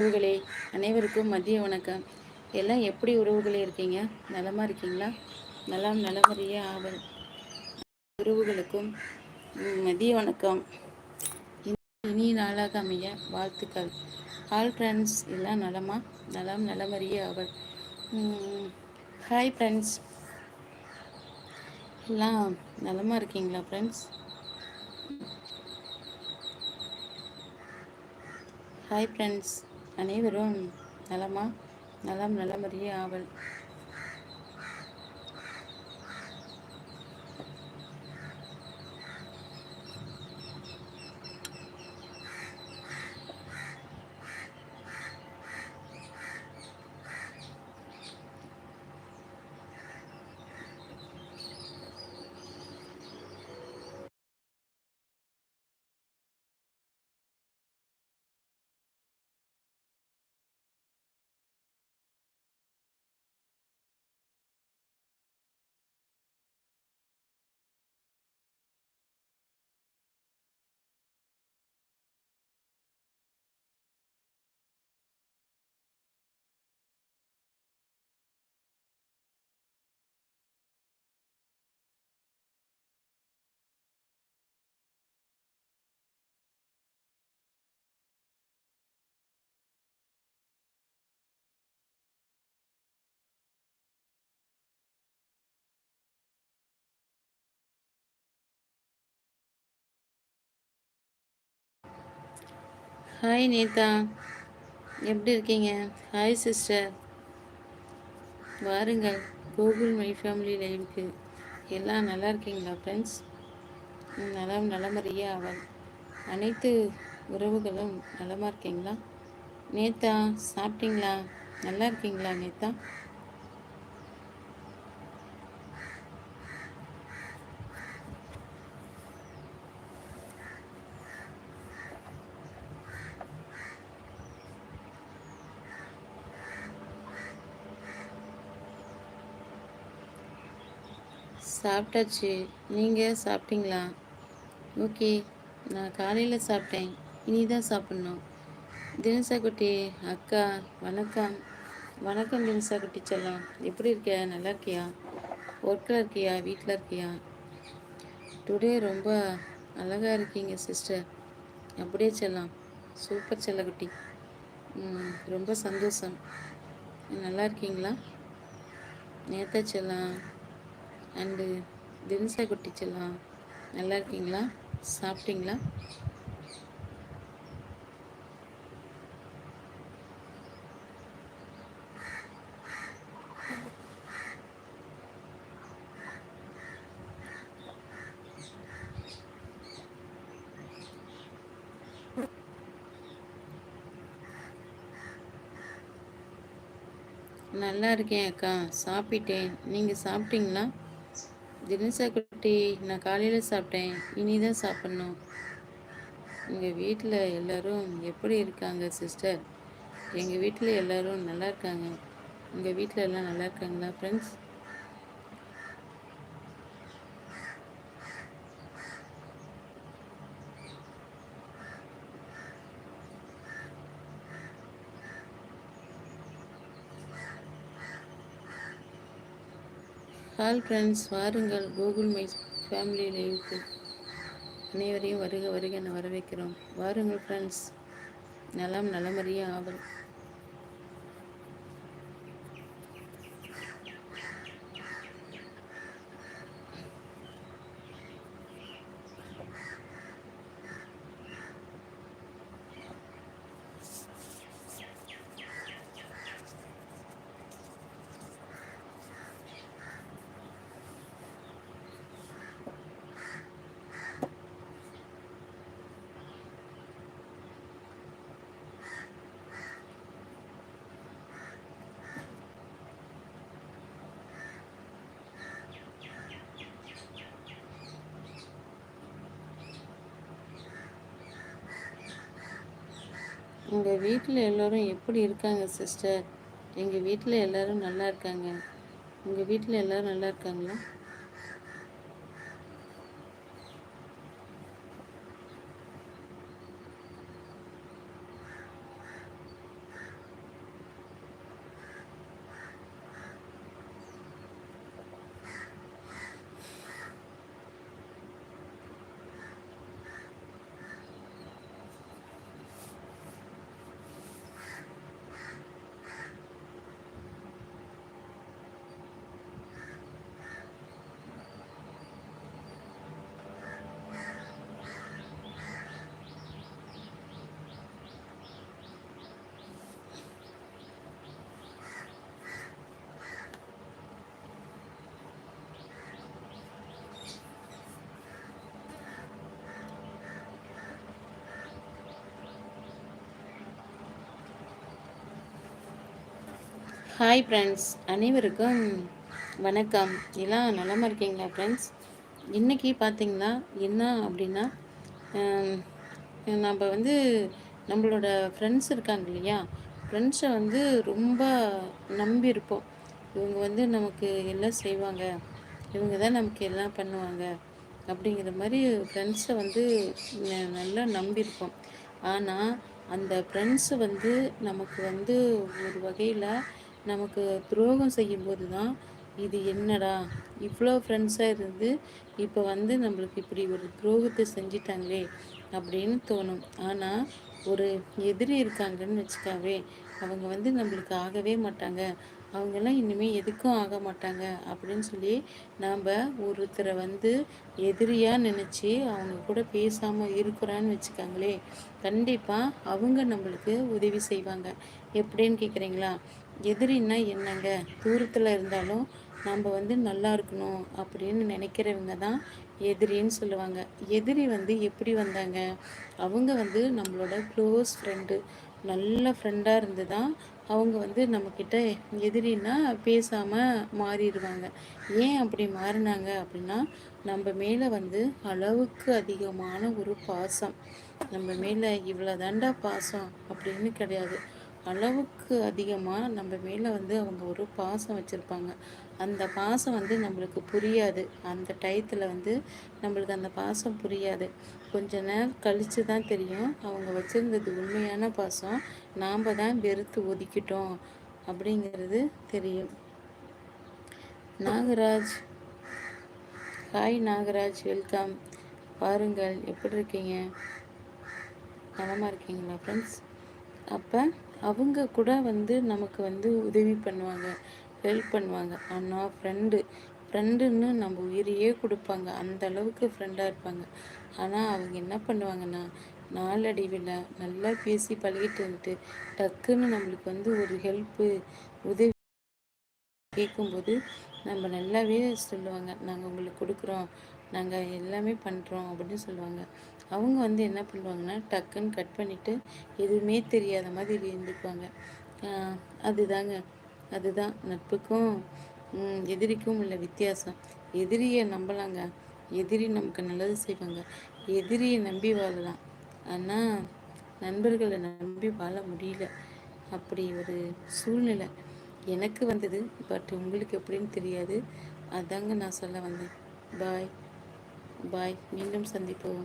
உறவுகளே அனைவருக்கும் மதிய வணக்கம். எல்லாம் எப்படி உறவுகளே இருக்கீங்க? நலமாக இருக்கீங்களா? நலம் நலமறிய ஆவல். உறவுகளுக்கும் மதிய வணக்கம். இனி நாளாக அமைய வாழ்த்துக்கள். ஆல் ஃப்ரெண்ட்ஸ் எல்லாம் நலமா? நலம் நலமறிய ஆவல். ஹாய் ஃப்ரெண்ட்ஸ் எல்லாம் நலமாக இருக்கீங்களா ஃப்ரெண்ட்ஸ் ஹாய் ஃப்ரெண்ட்ஸ் அனைவரும் நலமா? நலம் நலமறிய ஆவல். ஹாய் நேதா எப்படி இருக்கீங்க? ஹாய் சிஸ்டர் வாருங்கள். கூகுள் மை ஃபேமிலி லைவுக்கு எல்லாம் நல்லா இருக்கீங்களா ஃப்ரெண்ட்ஸ் நலம் நலமறிய அவள். அனைத்து உறவுகளும் நலமாக இருக்கீங்களா? நேத்தா சாப்பிட்டீங்களா? நல்லா இருக்கீங்களா நேத்தா? சாப்பிட்டாச்சு. நீங்கள் சாப்பிட்டீங்களா? ஓகே நான் காலையில் சாப்பிட்டேன். இனி தான் சாப்பிட்ணும். தினசா குட்டி அக்கா வணக்கம். வணக்கம் தினசா குட்டி செல்லாம். எப்படி இருக்கியா நல்லா இருக்கியா? ஒர்க்கில் இருக்கியா? வீட்டில் இருக்கியா? டுடே ரொம்ப அழகாக இருக்கீங்க சிஸ்டர். அப்படியே செல்லாம். சூப்பர் செல்லக்குட்டி. ரொம்ப சந்தோஷம். நல்லா இருக்கீங்களா? நேத்தா செல்லாம். அண்டு தினசா குட்டிச்செல்லாம் நல்லா இருக்கீங்களா? சாப்பிட்டீங்களா? நல்லா இருக்கேன் அக்கா. சாப்பிட்டேன். நீங்கள் சாப்பிட்டீங்களா? தினசா குட்டி நான் காலையில் சாப்பிட்டேன் இனி தான் சாப்பிட்ணும். எங்கள் வீட்டில் எல்லோரும் எப்படி இருக்காங்க சிஸ்டர் எங்கள் வீட்டில் எல்லோரும் நல்லா இருக்காங்க. உங்கள் வீட்டில் எல்லாம் நல்லா இருக்காங்களா ஃப்ரெண்ட்ஸ் ஹால் ஃப்ரெண்ட்ஸ் வாருங்கள். கூகுள் மை ஃபேமிலி லைவுக்கு அனைவரையும் வருக வருக என வரவேற்கிறோம். வாருங்கள் ஃப்ரெண்ட்ஸ் நலம் நலமறிய ஆவல். உங்கள் வீட்டில் எல்லோரும் எப்படி இருக்காங்க சிஸ்டர் எங்கள் வீட்டில் எல்லோரும் நல்லா இருக்காங்க. உங்கள் வீட்டில் எல்லோரும் நல்லா இருக்காங்களா? ஹாய் ஃப்ரெண்ட்ஸ் அனைவருக்கும் வணக்கம். எல்லாம் நலமாக இருக்கீங்களா ஃப்ரெண்ட்ஸ் இன்றைக்கி பார்த்தீங்கன்னா என்ன அப்படின்னா நம்ம வந்து நம்மளோட ஃப்ரெண்ட்ஸ் இருக்காங்க இல்லையா? ஃப்ரெண்ட்ஸை வந்து ரொம்ப நம்பி இருப்போம். இவங்க வந்து நமக்கு எல்லாம் செய்வாங்க. இவங்க தான் நமக்கு எல்லாம் பண்ணுவாங்க. அப்படிங்கிற மாதிரி ஃப்ரெண்ட்ஸை வந்து நல்லா நம்பியிருப்போம் ஆனால் அந்த ஃப்ரெண்ட்ஸு வந்து நமக்கு வந்து ஒரு வகையில் நமக்கு துரோகம் செய்யும்போது தான் இது என்னடா? இவ்வளோ ஃப்ரெண்ட்ஸாக இருந்து இப்போ வந்து நம்மளுக்கு இப்படி ஒரு துரோகத்தை செஞ்சிட்டாங்களே அப்படின்னு தோணும். ஆனால் ஒரு எதிரி இருக்காங்கன்னு வச்சுக்காவே அவங்க வந்து நம்மளுக்கு ஆகவே மாட்டாங்க. அவங்கெல்லாம் இனிமேல் எதுக்கும் ஆக மாட்டாங்க அப்படின்னு சொல்லி நாம் ஒருத்தரை வந்து எதிரியாக நினச்சி அவங்க கூட பேசாமல் இருக்கிறான்னு வச்சுக்காங்களே கண்டிப்பாக அவங்க நம்மளுக்கு உதவி செய்வாங்க. எப்படின்னு கேட்குறீங்களா எதிரின்னா என்னங்க? தூரத்தில் இருந்தாலும் நம்ம வந்து நல்லா இருக்கணும் அப்படின்னு நினைக்கிறவங்க தான் எதிரின்னு சொல்லுவாங்க. எதிரி வந்து எப்படி வந்தாங்க? அவங்க வந்து நம்மளோட க்ளோஸ் ஃப்ரெண்டு நல்ல ஃப்ரெண்டாக இருந்து தான் அவங்க வந்து நம்மக்கிட்ட எதிரின்னா பேசாமல் மாறிடுவாங்க. ஏன் அப்படி மாறினாங்க அப்படின்னா நம்ம மேலே வந்து அளவுக்கு அதிகமான ஒரு பாசம். நம்ம மேலே இவ்வளோ தாண்டா பாசம் அப்படின்னு கிடையாது. அளவுக்கு அதிகமாக நம்ம மேலே வந்து அவங்க ஒரு பாசம் வச்சுருப்பாங்க. அந்த பாசம் வந்து நம்மளுக்கு புரியாது. அந்த டயத்தில் வந்து நம்மளுக்கு அந்த பாசம் புரியாது. கொஞ்ச நேரம் கழித்து தான் தெரியும். அவங்க வச்சுருந்தது உண்மையான பாசம். நாம் தான் வெறுத்து ஒதுக்கிட்டோம் அப்படிங்கிறது தெரியும். நாகராஜ். ஹாய் நாகராஜ். வெல்கம் பாருங்கள். எப்படி இருக்கீங்க? நலமாக இருக்கீங்களா ஃப்ரெண்ட்ஸ் அப்போ அவங்க கூட வந்து நமக்கு வந்து உதவி பண்ணுவாங்க ஹெல்ப் பண்ணுவாங்க. ஆனால் ஃப்ரெண்டு ஃப்ரெண்டுன்னு நம்ம உயிரையே கொடுப்பாங்க. அந்த அளவுக்கு ஃப்ரெண்டாக இருப்பாங்க. ஆனால் அவங்க என்ன பண்ணுவாங்கன்னா நாளடைவில் நல்லா பேசி பழகிட்டு வந்துட்டு டக்குன்னு நம்மளுக்கு வந்து ஒரு ஹெல்ப்பு உதவி கேட்கும்போது நம்ம நல்லாவே சொல்லுவாங்க. நாங்கள் உங்களுக்கு கொடுக்குறோம். நாங்கள் எல்லாமே பண்ணுறோம் அப்படின்னு சொல்லுவாங்க. அவங்க வந்து என்ன பண்ணுவாங்கன்னா டக்குன்னு கட் பண்ணிவிட்டு எதுவுமே தெரியாத மாதிரி இருந்துக்குவாங்க. அதுதாங்க. அதுதான் நட்புக்கும் எதிரிக்கும் உள்ள வித்தியாசம். எதிரியை நம்பலாங்க. எதிரி நமக்கு நல்லது செய்வாங்க. எதிரியை நம்பி வாழலாம். ஆனால் நண்பர்களை நம்பி வாழ முடியல. அப்படி ஒரு சூழ்நிலை எனக்கு வந்தது. பட் உங்களுக்கு எப்படின்னு தெரியாது. அதாங்க நான் சொல்ல வந்தேன். பாய். பாய். மீண்டும் சந்திப்போம்.